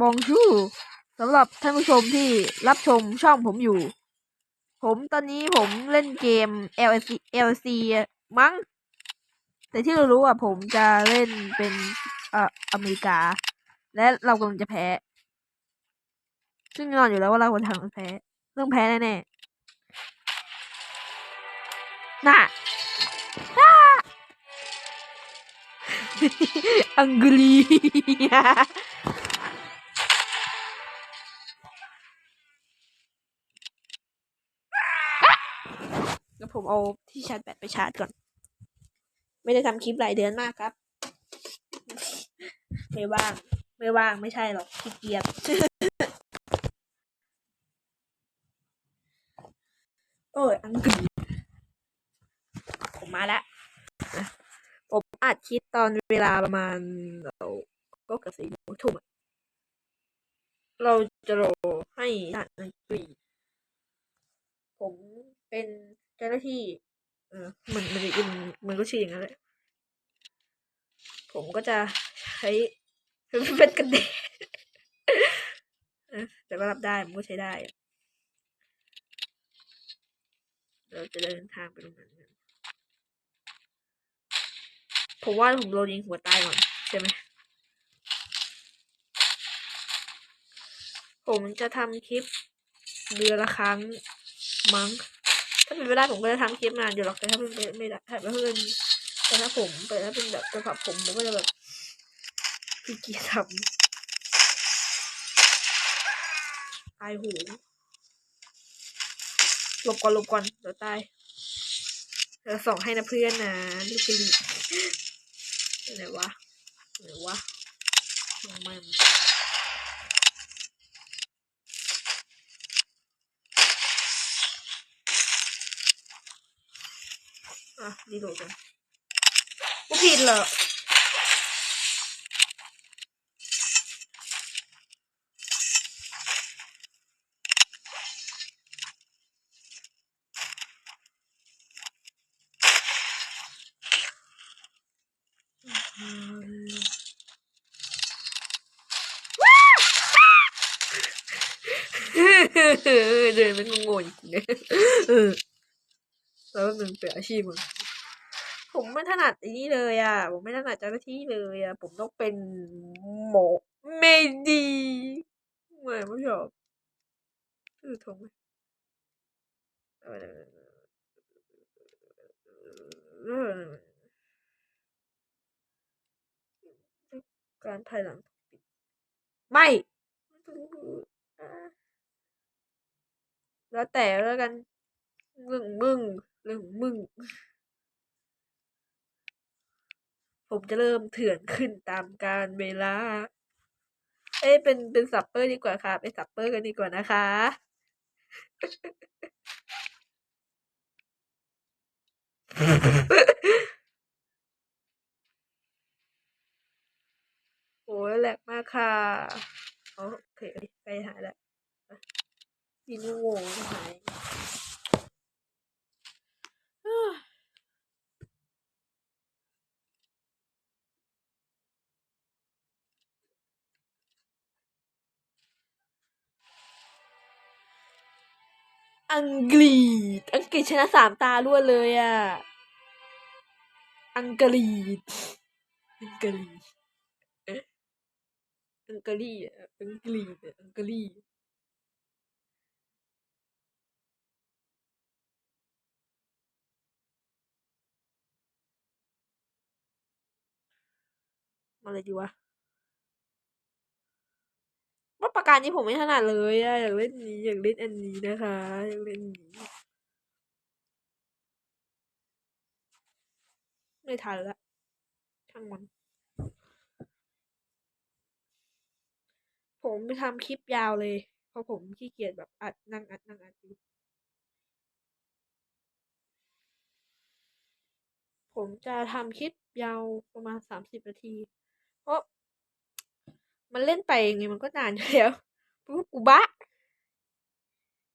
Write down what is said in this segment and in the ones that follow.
บองชูสำหรับท่านผู้ชมที่รับชมช่องผมอยู่ ผมตอนนี้ผมเล่นเกม LC LC มั้ง แต่ที่เรารู้อะผมจะเล่นเป็นเอ่ออเมริกา และเรากำลังจะแพ้ ซึ่งแน่นอนอยู่แล้วว่าเราควรทำแพ้เรื่องแพ้แน่ๆน่น่ะอังกฤษ ผมเอาที่ชาร์จแบตไปชาร์จก่อน ไม่ได้ทำคลิปหลายเดือนมากครับ ไม่ว่าง ไม่ว่างไม่ใช่หรอกขี้เกียจโอ้ยอังกฤษผมมาแล้วนะผมอัดคลิปตอนเวลาประมาณเราก็เกือบสี่โมงทุ่มเราจะรอให้ทารอังกฤษผมเป็น จ้าหน้าที่เออเหมันมันมันมันก็ชื่ออย่างนั้นแหละผมก็จะใช้เป็นกันแดดเออแต่ก็รับได้มันก็ใช้ได้ เราจะเดินทางไปตรงนั้นกันผมว่าผมโดนยิงหัวตายก่อน ใช่ไหมผมจะทำคลิปเดือนละครั้งมั้ง ถ้าเป็นเวลาผมก็จะทำคลิปนานอยู่หรอกแต่ถ้าเป็นไม่ได้ถ้าเป็นแต่ถ้าผมแต่ถ้าเป็นแบบตัวขับผมผมก็จะแบบขี้เกียทำตายหูหลบก่อนหลบก่อนเดี๋ยวตายเดี๋ยวส่งให้นะเพื่อนนะลูกกะลีไหนวะไหนวะมองมัน อะดีโหลดกันกูผิดเหรอเดินมันงงๆเนี่ย แล้วมันเป็นอาชีพมึงผมไม่ถนัดอันนี้เลยอะ ผมไม่ถนัดเจ้าหน้าที่เลยอะ ผมต้องเป็นหมอไม่ดีไม่ไม่ชอบคือทงไหมการภายหลัง ไม่ แล้วแต่แล้วกันเรื่องของมึง เรื่องมึง ผมจะเริ่มเถื่อนขึ้นตามการเวลา เอ้ยเป็นเป็นสัปเปอร์ดีกว่าค่ะเป็นสัปเปอร์กันดีกว่านะคะโอ้ยแหลกมากค่ะอ๋อโอเคใกล้หายแล้วยินงงหาย อังกฤษ อังกฤษชนะสามตารวดเลยอะ อังกฤษ อังกฤษ อังกฤษอังกฤษอังกฤษ มาเลยดีวะว่าประการนี้ผมไม่ถนัดเลยอะอยากเล่นนี้อยากเล่นอันนี้นะคะอยากเล่นนนี้ไม่ทันละช่างมันผมไปทำคลิปยาวเลย เพราะผมขี้เกียจแบบอัดนั่งอัดนั่งอัดอยู่ผมจะทำคลิปยาวประมาณสามสิบนาที เพราะ มันเล่นไปยังไงมันก็นานอยู่แล้วปุ๊บกูบ้า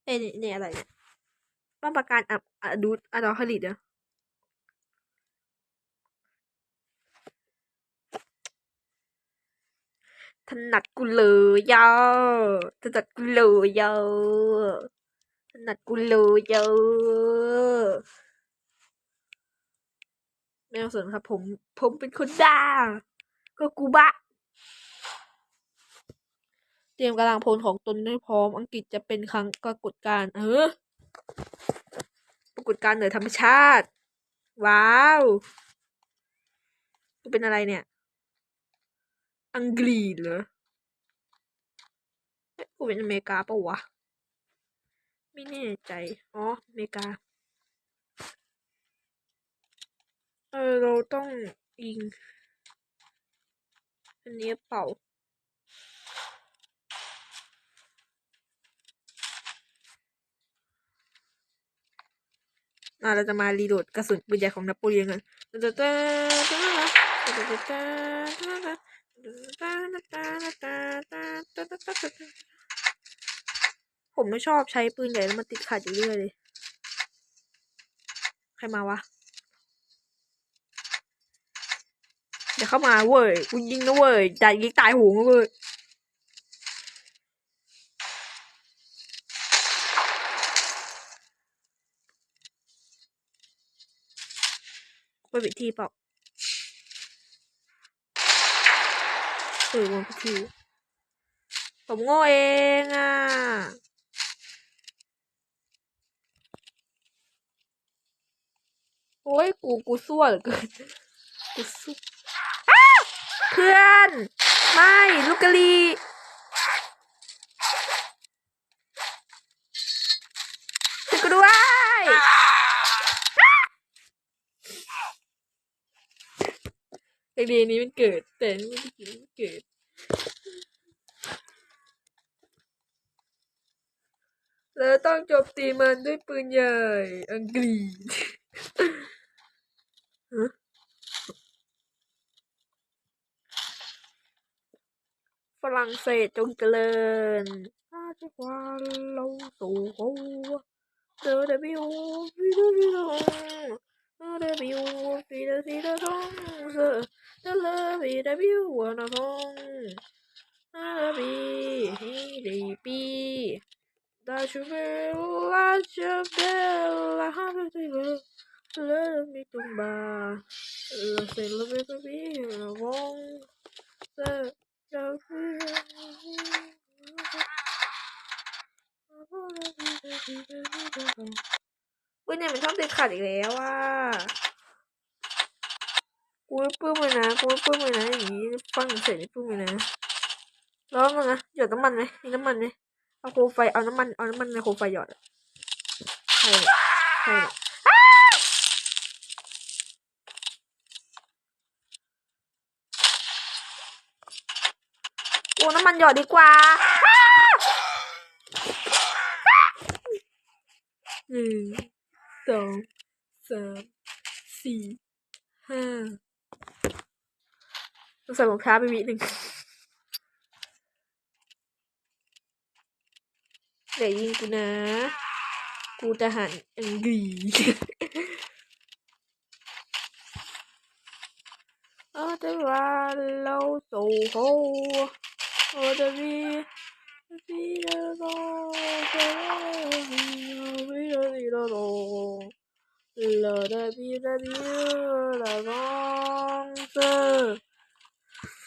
เอ้ยนี่นี่อะไรเนี่ยมาประการอับอดูดอะดอฮลิดเนอะถนัดกูเลยยาถนัดกูเลยยาถนัดกูเลยยาไม่ต้องสนครับ ผม ผมเป็นคนด่า ก็กูบะ เตรียมกำลังพลของตนให้พร้อม อังกฤษจะเป็นครั้งปรากฏการเออ ปรากฏการเหนือธรรมชาติ ว้าวกูเป็นอะไรเนี่ย อังกฤษเหรอกูเป็นอเมริกาปะวะ ไม่แน่ใจ อ๋อ อเมริกา เออ เราต้องยิง อันนี้เป่า เราจะมารีโหลดกระสุนปืนใหญ่ของนโปเลียนกันผมไม่ชอบใช้ปืนใหญ่แล้วมันติดขัดอยู่เรื่อยเลย ใครมาวะ เดี๋ยวเข้ามาเว้ยกูยิงนะเว้ยจ่ายยิงตายหงเว้ยไปผิดทีเปล่าเออวันผิดที่ผมโง่เองอะโอ้ยกูกูซั่วเหลือเกินกูซั่วอ้าว เพื่อน ไม่ลูกกะลีช่วยกูด้วยไอเดีนี้มันเกิด แต่นี่มันไม่เกิดแล้วต้องโจมตีมันด้วยปืนใหญ่ อังกฤษ ฮะฝ รั่งเศสจงเจริญอาจะกว่าเราสู่เขาเดอเดบิวฟิดฟิดงเดบิวฟิดฟิดงเซเดลฟิดบิววานาทงอาบีฮีดีปีดาชูเบลลาชูเบลลาฮาเบลเบล Let me tumba. La se lo ve que la bon. Se la ปืนเนี่ยมันชอบติดขัดอีกแล้วอะกูไม่ปลื้มเลยนะกูไม่ปลื้มเลยนะอย่างนี้ฟังเสร็จไม่ปลื้มเลยนะร้อนมั้งนะหยดน้ำมันไหมมีน้ำมันไหมเอาโคมไฟเอาน้ำมันเอาน้ำมันในโคมไฟหยอดใช่ใช่เนี่ย โอ้น้ำ มันหยอดดีกว่าหนึ่งสองสามสี่ห้าต้องใส่รองเท้าไปวิหนึ่งเดี๋ยวยิงกูนะ กูจะหันอังกฤษเออจะว่าเราสู่โร เดมีมีเดโรลาดาบีดาบีลาลองเซอร์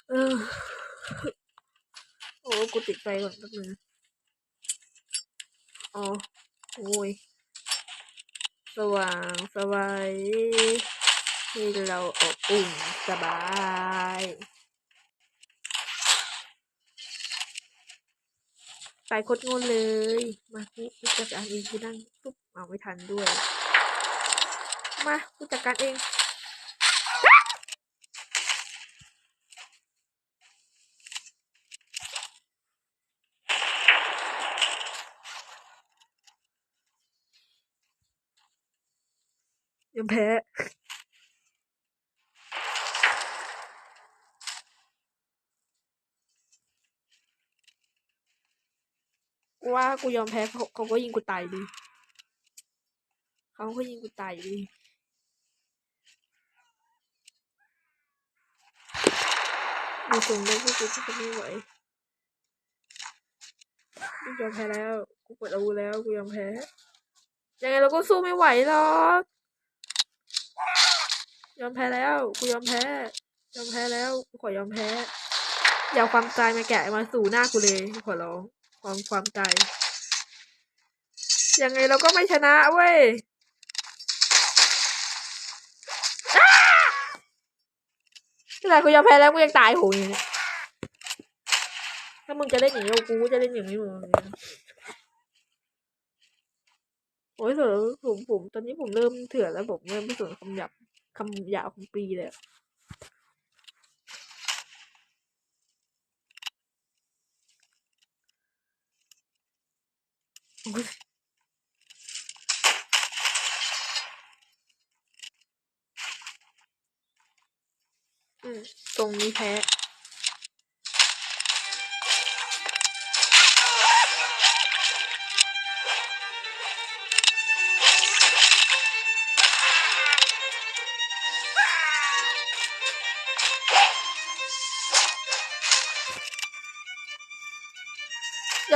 เออโอ้กูติดไฟก่อนแป๊บนึงอ๋อโอ้ยสว่างสบายให้เราอบอุ่นสบาย ไปโคตรงนเลย มากูกูจัดการเองกูนั่งปุ๊บเอาไม่ทันด้วย มากูจัดการเองยอมแพ้ กูว่ากูยอมแพ้เขาเขาก็ยิงกูตายดีเขาก็ยิงกูตายดิดูทรงแล้วพวกกูจะไม่ไหวกูยอมแพ้แล้ว กูเปิดอาวุธแล้ว กูยอมแพ้ยังไงเราก็สู้ไม่ไหวหรอกยอมแพ้แล้วกูยอมแพ้ ยอมแพ้แล้วกูขอยอมแพ้อย่าเอาความตายมาแกะมาสู่หน้ากูเลยขอร้องความความตาย ยังไงเราก็ไม่ชนะเว้ยอ้าขนาดกูยอมแพ้แล้วกูยังตายโหยถ้ามึงจะเล่นอย่างนี้กูก็จะเล่นอย่างนี้มึงโอ้ยเถอะผมผมตอนนี้ผมเริ่มเถื่อนแล้วผมเริ่มไม่สนคำหยาบคำหยาบของปีเลยอุ้ยอืม ตรงนี้แพ้ย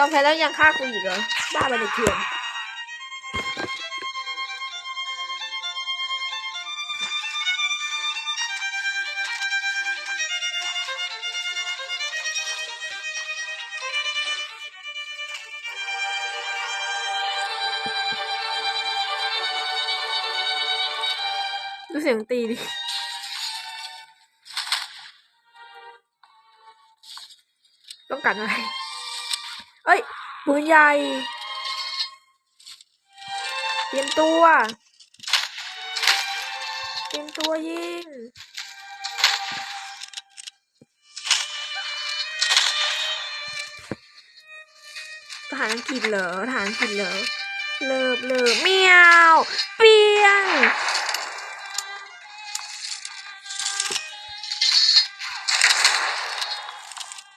อมแพ้แล้วยังฆ่ากูอีกเหรอบ้าไปในเถื่อน หญ่ เตรียมตัว เตรียมตัวยิง ทหารอังกฤษเหรอ ทหารอังกฤษเหรอ เลิบเลิบเมียว เปียง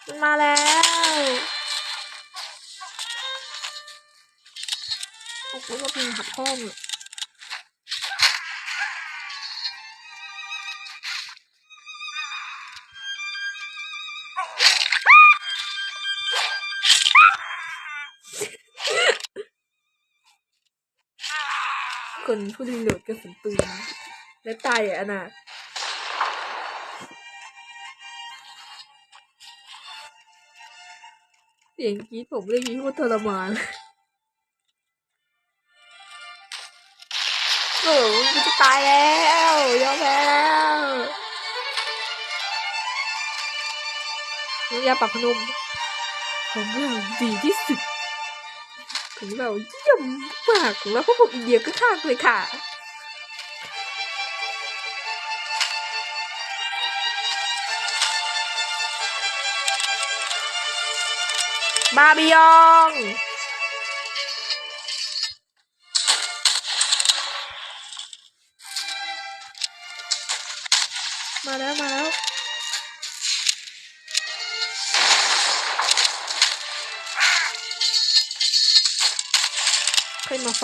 มันมาแล้ว หว่าพิงหักพ่อมึงคนผู้รีโหลดกระสุนปืนและตายอะนะเสียงกรีดผมเลยกรีดโคตรทรมาน โอ้โหกูจะตายแล้วยอมแพ้แล้วน้ำยาปรับพนุมของเราดีที่สุดของเราเยี่ยมมากของเราพวกผมอินเดียก็ข้างเลยค่ะบาบิยอง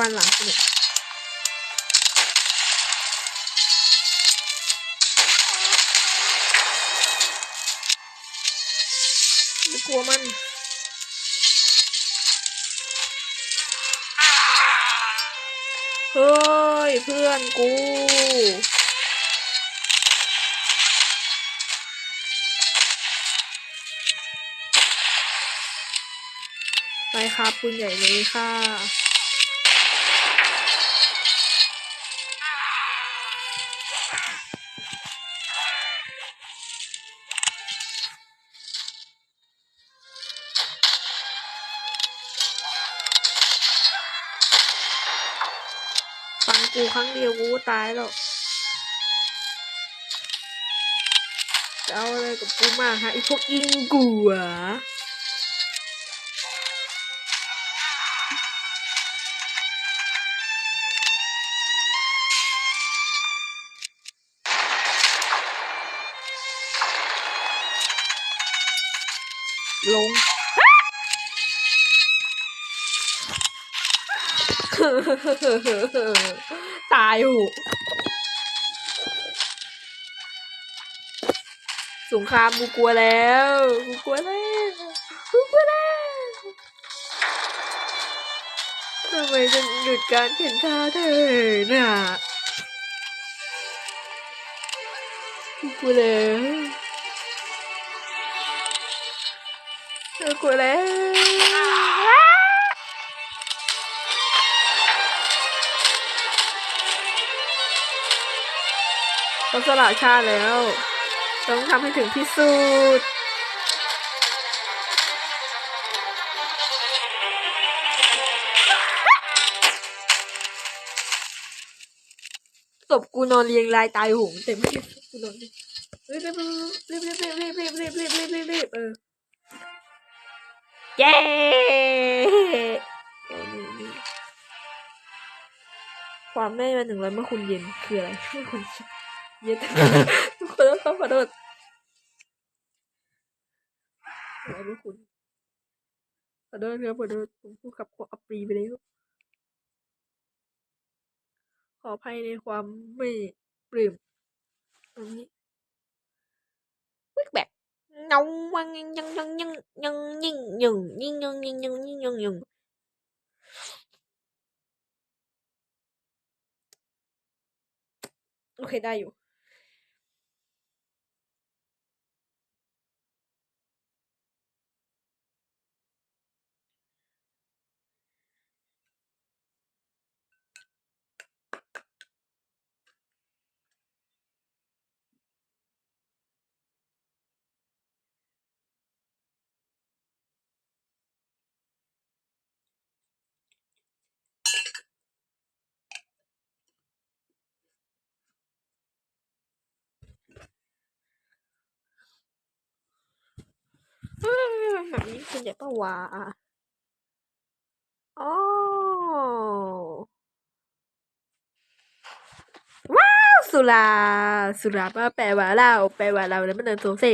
ฟันหลังกูเนี่ยไม่กลัวมันเฮ้ย เพื่อนกู ไปครับปืนใหญ่เลยค่ะ กูครั้งเดียวกูตายแล้วจะเอาอะไรกับกูมาฮะไอพวกอิงกูอะลง ตายหูสสงครามกูกลัวแล้วกูกลัวแล้วกูกลัวแล้วทำไมฉันหยุดการเข็นฆ่าเธอน่ะกูกลัวแล้วกูกลัวแล้ว สละชาติแล้ว ต้องทำให้ถึงที่สุดศพกูนอนเรียงรายตายหงเต็มที่กูนอนรีบรีบรีบรีบรีบรีบรีบรีบรีบรีบรีบรีบเออเย้ความได้มาหนึ่งร้อยเมื่อคุณเย็นคืออะไรเมื่อคุณเย็นขอโทษครับขอโทษอะไรเมื่อคุณขอโทษครับขอโทษผมพูดกับขออัปรีไปแล้วขออภัยในความไม่ปลื้มตรงนี้วิกแบบเงาวังยังยังยังยังยังยิ่งยังยิ่งยังยิ่งยังยิ่งยังยังโอเคได้อยู่ แบบนี้คุณใหญ่ปะวะอ๋อว้าวสุราสุรามาแปลว่าเราแปลว่าเราแล้วมันเดินโซเซ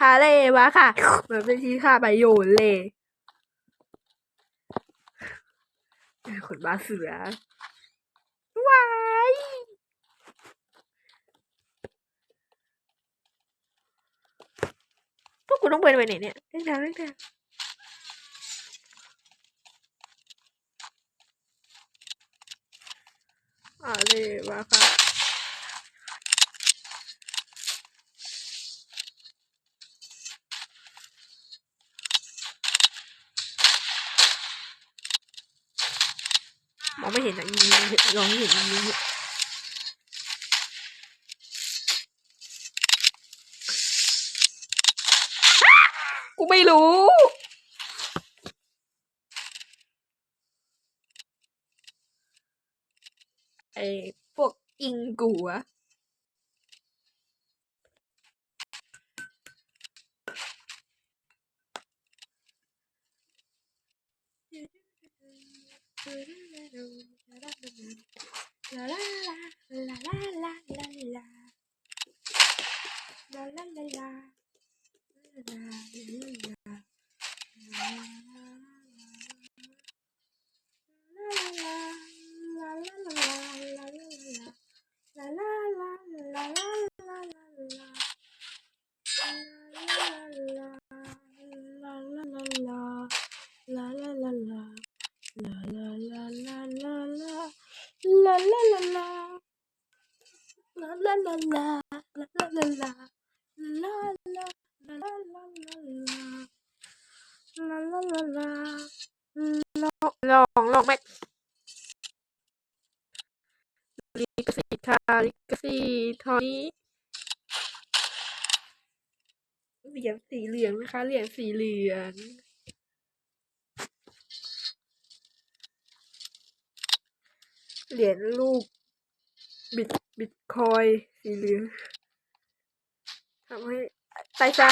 ฮาเลวะค่ะมันเป็นที่ค่าประโยชน์เลยคนบ้าเสือว้าย พวกกูต้องไปไปไหนเนี่ยเล่นทางเล่นทางอ่าเลยวะค่ะมองไม่เห็นอะยิงลองเห็นยิงยิงกู ไม่รู้ ไอ้พวกอิงกูอ ลองลองแม็กลิขสิทธิ์ค่ะลิขสิทธิ์เท่านี้เหรียญสีเหลืองนะคะเหรียญสีเหลืองเหรียญรูป บิตบิตคอยสีเหลืองทำให้ตายซะ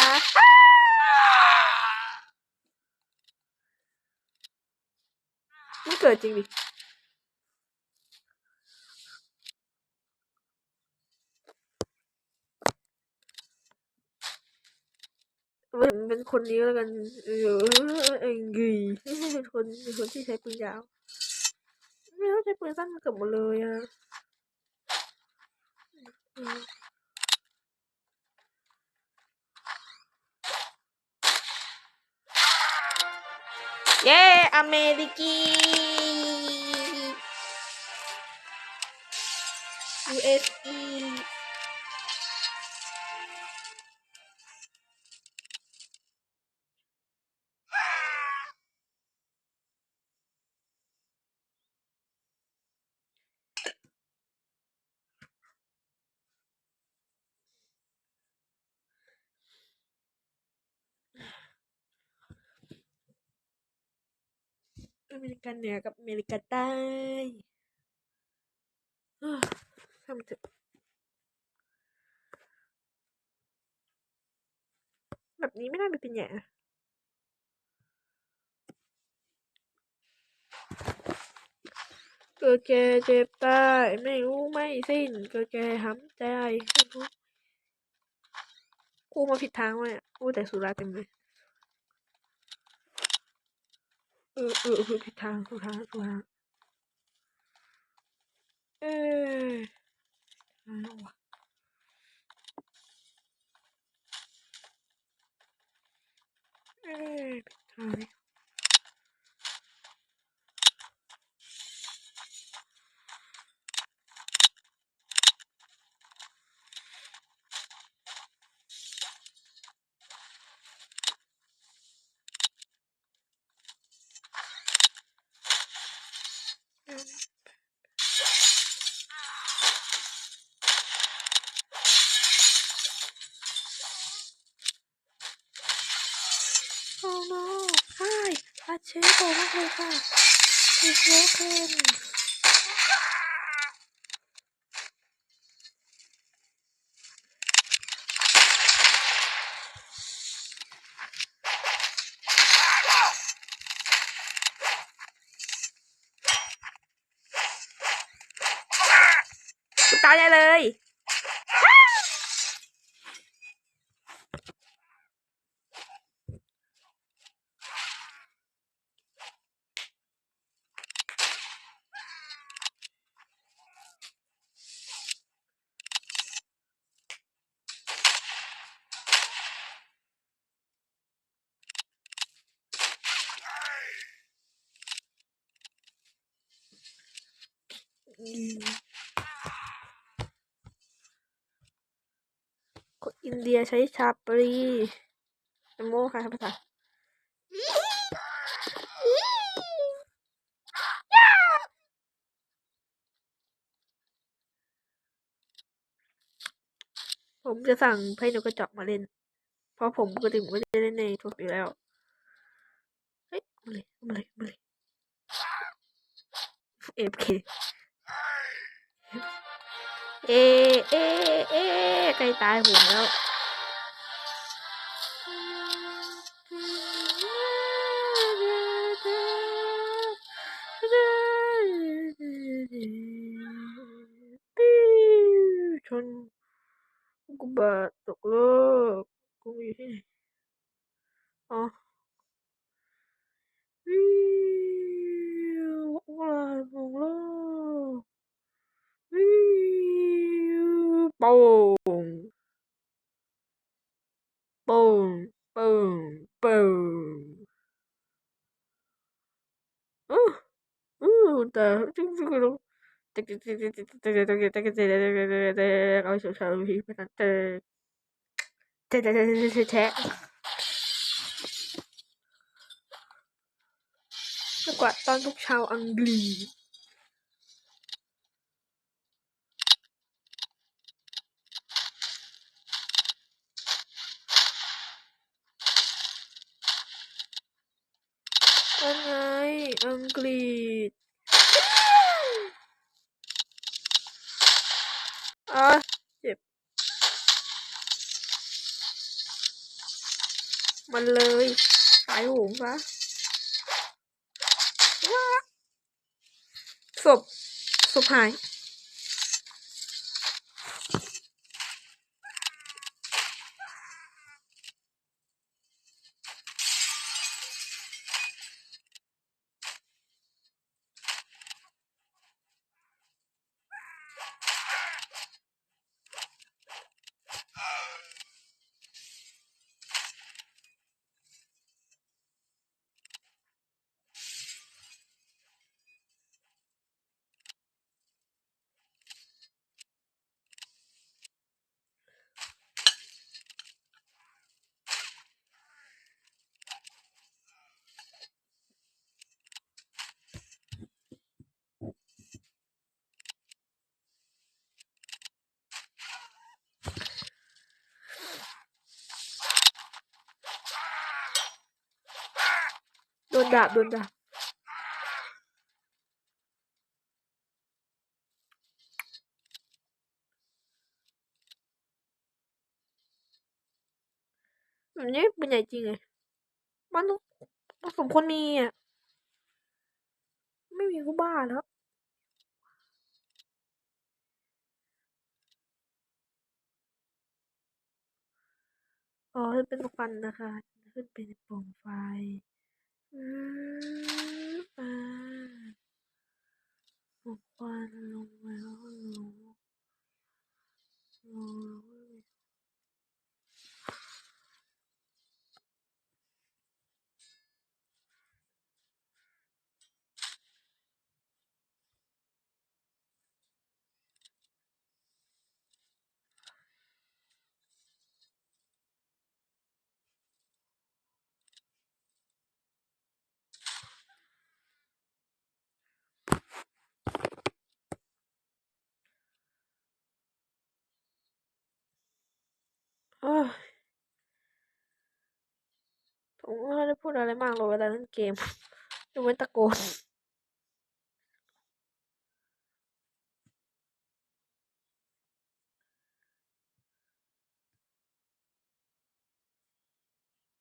ไม่เกิดจริงดิ เป็นคนนี้แล้วกัน เออเองกีเป็นคนเป็นคนที่ใช้ปืนยาว ไม่รู้ใช้ปืนสั้นเกือบหมดเลยอะ Hmm. Yeay, Ameriki. USA. เมริกี USA อเหนือกับอเมริกันใต้เอ้อช่างมันเถอะแบบนี้ไม่น่าเป็นแย่นะเกิดแก่เจ็บตายไม่รู้ไม่สิ้น เกิดแก่ห้ำใจกูมาผิดทางวะเนี่ยกูแต่สุราเต็มเลย เออเออเออผิดทางถูกทางถูกทางเออทางวะเออผิดทางเลย ชื้อตั๋วไม่ คนอินเดียใช้ชาปรีโมค่ะภาษาผมจะสั่งไพ่นกกระจอกมาเล่น เพราะผมปกติผมก็จะเล่นในโทรศัพท์อยู่แล้ว เฮ้ยเอามาเลยเอามาเลยเอามาเลยเอฟเค เอเอเอใกล้ตายผมแล้วชนกูบาดตกโลกกูอยู่ที่ไหนอ๋อวิวอะไรมองโลก boom boom boom boom uh, uh, the nó quả toàn lúc sau ăn lì ศพศพหาย ดาบโดนดาบแบบนี้เป็นใหญ่จริงเลยมันต้องมันสมควรมีอะ ไม่มีกูบ้าแล้วอ๋อขึ้นเป็นควันนะคะ ขึ้นเป็นโปร่งไฟ อืมอ่าโปร่งควันลงมาแล้วก็ล งลงแล้วก็เอ้ยผมไม่ได้พูดอะไรมากเลยเวลาเล่นเกมยกเว้นตะโกน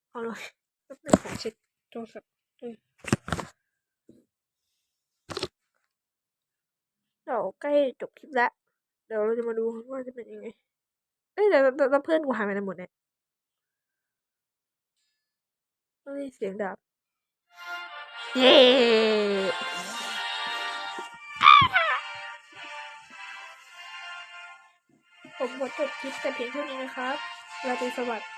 เอาเลยแป๊บนึงผมเช็คโทรศัพท์ด้วยเดี๋ยวใกล้จบคลิปแล้ว เดี๋ยวเราจะมาดูว่าจะเป็นยังไง เอ้ยแต่แต่เพื่อนกูหายไปไหนหมดเนี่ยเฮ้ยเสียงดับ เย้ผมหมดจบคลิปแต่เพียงเท่านี้นะครับราตรีสวัสดิ์